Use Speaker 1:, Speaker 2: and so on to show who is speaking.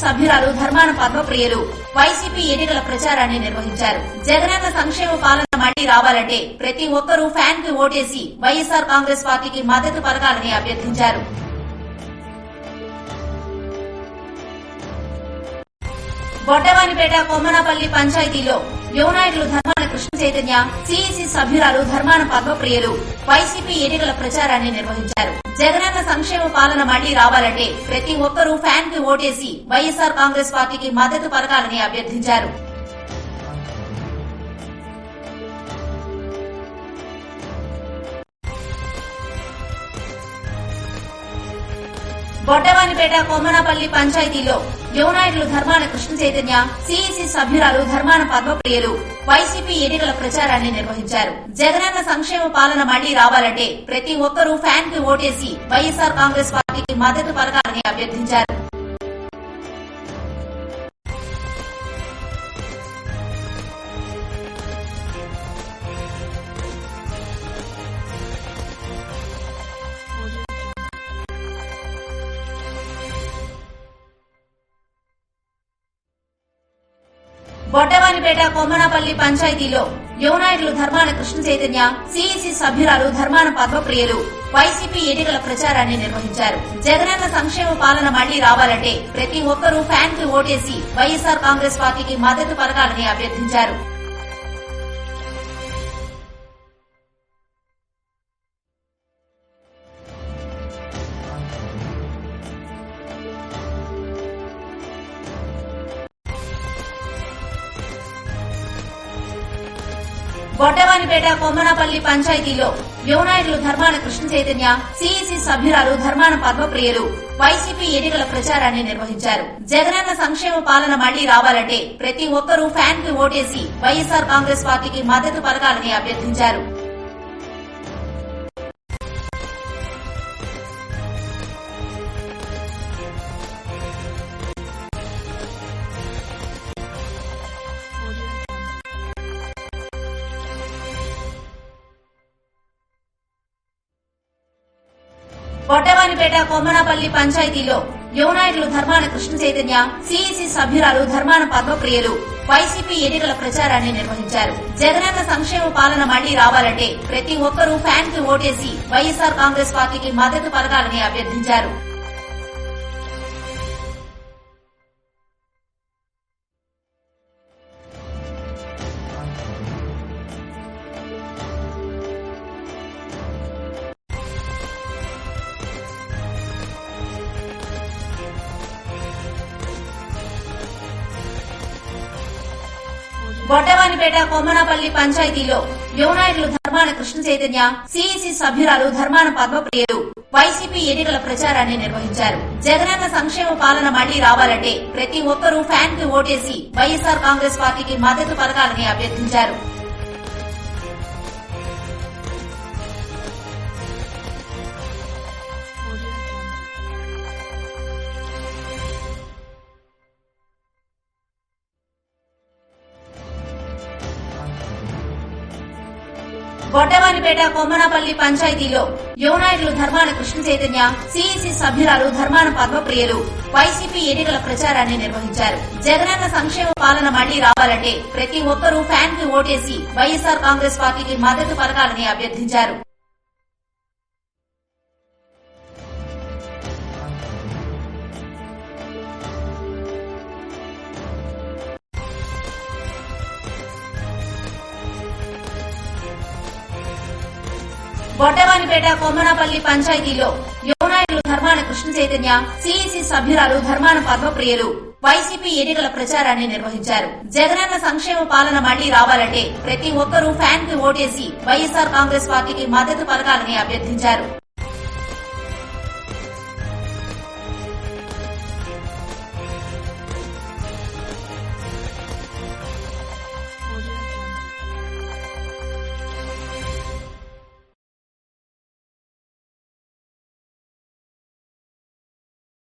Speaker 1: Dharmana పద్మప్రియులు YCP ఎన్నికల ప్రచారాన్ని నిర్వహించారు. జగనన్న సంక్షేమ పాలన మళ్ళీ రావాలంటే ప్రతి ఒక్కరూ ఫ్యాన్కి ఓటేసి వైఎస్ఆర్ కాంగ్రెస్ పార్టీకి మద్దతు పలకాలని అభ్యర్థించారు. బొడ్డవానిపేట కొమ్మనపల్లి పంచాయతీలో యువనాయకులు ధర్మ కృష్ణ చైతన్య సిఇసి సభ్యురాలు ధర్మాన పద్మప్రియలు. వైసీపీ ఎన్నికల ప్రచారాన్ని నిర్వహించారు. జగనన్న సంక్షేమ పాలన మళ్ళీ రావాలంటే ప్రతి ఒక్కరూ ఫ్యాన్కి ఓటేసి వైఎస్సార్ కాంగ్రెస్ పార్టీకి మద్దతు పలకాలని అభ్యర్థించారు. బొడ్డవానిపేట కొమ్మనపల్లి పంచాయతీలో యువనాయకులు ధర్మాన కృష్ణ చైతన్య సిఇసి సభ్యురాలు ధర్మాన పద్మప్రియలు వైసీపీ ఎన్నికల ప్రచారాన్ని నిర్వహించారు. జగనన్న సంక్షేమ పాలన మళ్ళీ రావాలంటే ప్రతి ఒక్కరూ ఫ్యాన్కి ఓటేసి వైఎస్ఆర్ కాంగ్రెస్ పార్టీకి మద్దతు పలకాలని అభ్యర్థించారు. బొడ్డవానిపేట కొమ్మనపల్లి పంచాయతీలో యువనాయకులు ధర్మాన కృష్ణ చైతన్య సిఇసి సభ్యురాలు ధర్మాన పద్మప్రియులు వైసీపీ ఎన్నికల ప్రచారాన్ని నిర్వహించారు. జగనన్న సంక్షేమ పాలన మళ్ళీ రావాలంటే ప్రతి ఒక్కరూ ఫ్యాన్కి ఓటేసి వైఎస్ఆర్ కాంగ్రెస్ పార్టీకి మద్దతు పలకాలని అభ్యర్థించారు. గొడ్డవానిపేట కొమ్మనపల్లి పంచాయతీలో యువనాయకులు ధర్మాన కృష్ణ చైతన్య సిఇసి సభ్యురాలు ధర్మాన పద్మప్రియలు. వైసీపీ ఎన్నికల ప్రచారాన్ని నిర్వహించారు. జగనన్న సంక్షేమ పాలన మళ్ళీ రావాలంటే ప్రతి ఒక్కరూ ఫ్యాన్కి ఓటేసి వైఎస్ఆర్ కాంగ్రెస్ పార్టీకి మద్దతు పలకాలని అభ్యర్థించారు. వడ్డవానిపేట కొమ్మనపల్లి పంచాయతీలో యువనాయకులు ధర్మాన కృష్ణ చైతన్య సిఇసి సభ్యురాలు ధర్మాన పద్మప్రియలు వైసీపీ ఎన్నికల ప్రచారాన్ని నిర్వహించారు. జగనన్న సంక్షేమ పాలన మళ్ళీ రావాలంటే ప్రతి ఒక్కరూ ఫ్యాన్కి ఓటేసి వైఎస్ఆర్ కాంగ్రెస్ పార్టీకి మద్దతు పలకాలని అభ్యర్థించారు. బొడ్డవానిపేట కొమ్మనపల్లి పంచాయతీలో యువనాయకులు ధర్మాన కృష్ణ చైతన్య సిఇసి సభ్యురాలు ధర్మాన పద్మప్రియలు వైసీపీ ఎన్నికల ప్రచారాన్ని నిర్వహించారు. జగనన్న సంక్షేమ పాలన మళ్ళీ రావాలంటే ప్రతి ఒక్కరూ ఫ్యాన్కి ఓటేసి వైఎస్ఆర్ కాంగ్రెస్ పార్టీకి మద్దతు పలకాలని అభ్యర్థించారు. బొడ్డవానిపేట కొమ్మనపల్లి పంచాయతీలో యువనాయకులు ధర్మాన కృష్ణ చైతన్య సిఇసి సభ్యురాలు ధర్మాన పద్మప్రియలు వైసీపీ ఎన్నికల ప్రచారాన్ని నిర్వహించారు. జగనన్న సంక్షేమ పాలన మళ్ళీ రావాలంటే ప్రతి ఒక్కరూ ఫ్యాన్కి ఓటేసి వైఎస్సార్ కాంగ్రెస్ పార్టీకి మద్దతు పలకాలని అభ్యర్థించారు. బొడ్డవానిపేట కొమ్మనపల్లి పంచాయతీలో యువనాయకులు ధర్మాన కృష్ణ చైతన్య సిఇసి సభ్యురాలు ధర్మాన పద్మప్రియులు వైసీపీ ఎన్నికల ప్రచారాన్ని నిర్వహించారు. జగనన్న సంక్షేమ పాలన మళ్ళీ రావాలంటే ప్రతి ఒక్కరూ ఫ్యాన్కి ఓటేసి వైఎస్ఆర్ కాంగ్రెస్ పార్టీకి మద్దతు పలకాలని అభ్యర్థించారు.